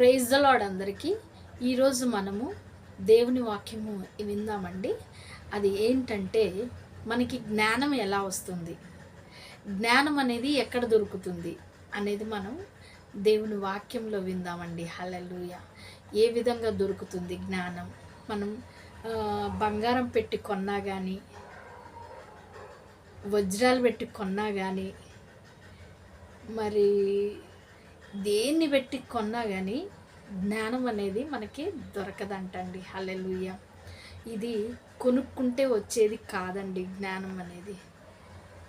Praise the Lord అందరికీ. ఈరోజు మనము దేవుని వాక్యము విందామండి. అది ఏంటంటే మనకి జ్ఞానం ఎలా వస్తుంది? జ్ఞానం అనేది ఎక్కడ దొరుకుతుంది అనేది మనం దేవుని వాక్యంలో విందామండి. హలలుయ ఏ విధంగా దొరుకుతుంది జ్ఞానం? మనం బంగారం పెట్టి కొన్నా కానీ వజ్రాలు పెట్టి కొన్నా కానీ మరి దేన్ని పెట్టి కొన్నా కానీ జ్ఞానం అనేది మనకి దొరకదంటండి. హలెలుయ్య ఇది కొనుక్కుంటే వచ్చేది కాదండి జ్ఞానం అనేది.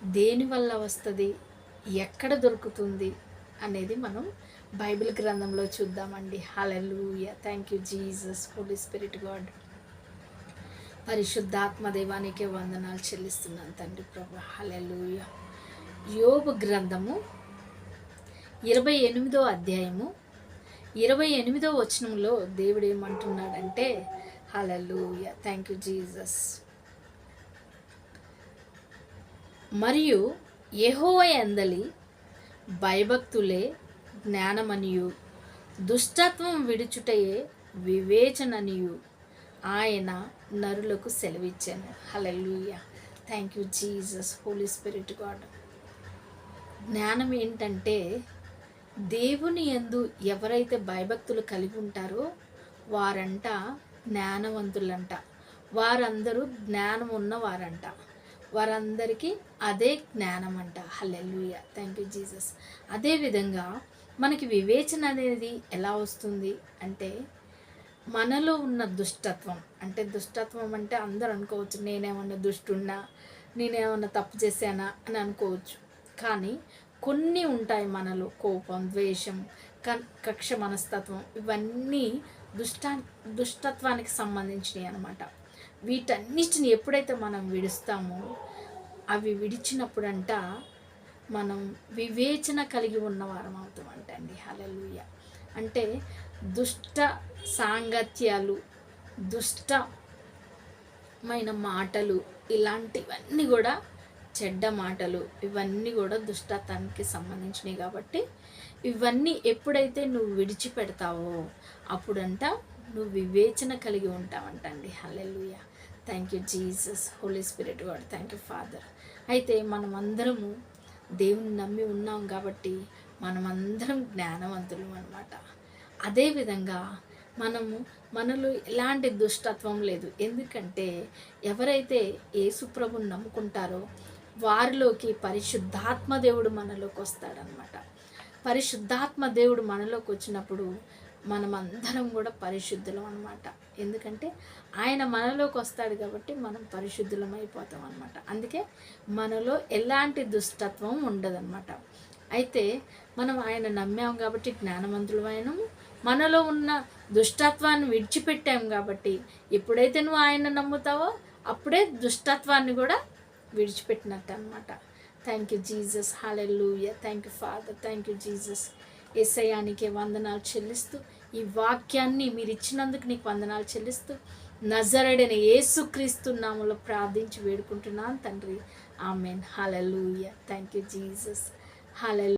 దేనివల్ల వస్తుంది? ఎక్కడ దొరుకుతుంది? అనేది మనం బైబిల్ గ్రంథంలో చూద్దామండి. Hallelujah. Thank you Jesus Holy Spirit God. పరిశుద్ధాత్మ దైవానికే వందనాలు చెల్లిస్తున్నాను తండ్రి ప్రభు. హలెలుయ యోబు గ్రంథము ఇరవై ఎనిమిదో అధ్యాయము. ఇరవై ఎనిమిదో వచనంలో దేవుడు ఏమంటున్నాడంటే హలలుయ థ్యాంక్ యూ జీసస్. మరియు యెహోవ ఎందలి భయభక్తులే జ్ఞానమనియు దుష్టత్వం విడుచుటయే వివేచననియు ఆయన నరులకు సెలవిచ్చాను. Hallelujah thank you Jesus Holy Spirit God. జ్ఞానం ఏంటంటే దేవుని ఎందు ఎవరైతే భయభక్తులు కలిగి ఉంటారో వారంట జ్ఞానవంతులంట. వారందరూ జ్ఞానం ఉన్నవారంట వారందరికీ అదే జ్ఞానం అంట హల్లెలూయ. Thank you Jesus. అదేవిధంగా మనకి వివేచన అనేది ఎలా వస్తుంది అంటే మనలో ఉన్న దుష్టత్వం. అంటే దుష్టత్వం అంటే అందరూ అనుకోవచ్చు నేనేమన్నా దుష్టున్నా నేనేమన్నా తప్పు చేశానా అని అనుకోవచ్చు. కానీ కొన్ని ఉంటాయి మనలో. కోపం ద్వేషం క- కక్ష మనస్తత్వం ఇవన్నీ దుష్ట దుష్టత్వానికి సంబంధించినవి అనమాట వీటన్నిటిని ఎప్పుడైతే మనం విడుస్తామో అవి విడిచినప్పుడంట మనం వివేచన కలిగి ఉన్నవారం అవుతామంటండి. హలలుయ అంటే దుష్ట సాంగత్యాలు దుష్టమైన మాటలు ఇలాంటివన్నీ కూడా చెడ్డ మాటలు ఇవన్నీ కూడా దుష్టత్వానికి సంబంధించినవి కాబట్టి ఇవన్నీ ఎప్పుడైతే నువ్వు విడిచిపెడతావో అప్పుడంట నువ్వు వివేచన కలిగి ఉంటావంటండి. Hallelujah. Thank you Jesus Holy Spirit God thank you Father అయితే మనం అందరము దేవుని నమ్మి ఉన్నాం కాబట్టి మనమందరం జ్ఞానవంతులు అనమాట అదేవిధంగా మనము మనలో ఎలాంటి దుష్టత్వం లేదు. ఎందుకంటే ఎవరైతే యేసుప్రభుని నమ్ముకుంటారో వారిలోకి పరిశుద్ధాత్మ దేవుడు మనలోకి వస్తాడనమాట పరిశుద్ధాత్మ దేవుడు మనలోకి వచ్చినప్పుడు మనమందరం కూడా పరిశుద్ధులం అనమాట ఎందుకంటే ఆయన మనలోకి వస్తాడు కాబట్టి మనం పరిశుద్ధులం అయిపోతాం అనమాట అందుకే మనలో ఎలాంటి దుష్టత్వం ఉండదన్నమాట. అయితే మనం ఆయన నమ్మాం కాబట్టి జ్ఞానవంతులమైనం మనలో ఉన్న దుష్టత్వాన్ని విడిచిపెట్టాం కాబట్టి ఎప్పుడైతే నువ్వు ఆయన నమ్ముతావో అప్పుడే దుష్టత్వాన్ని కూడా విడిచిపెట్టినట్టు అనమాట thank you Jesus hallelujah thank you Father thank you Jesus ఎస్ఐయానికి వందనాలు చెల్లిస్తూ ఈ వాక్యాన్ని మీరు ఇచ్చినందుకు నీకు వందనాలు చెల్లిస్తూ నజరడైన యేసుక్రీస్తు నామలో ప్రార్థించి వేడుకుంటున్నాను తండ్రి. ఆమెన్ లూయ థ్యాంక్ యూ జీసస్ హాలెల్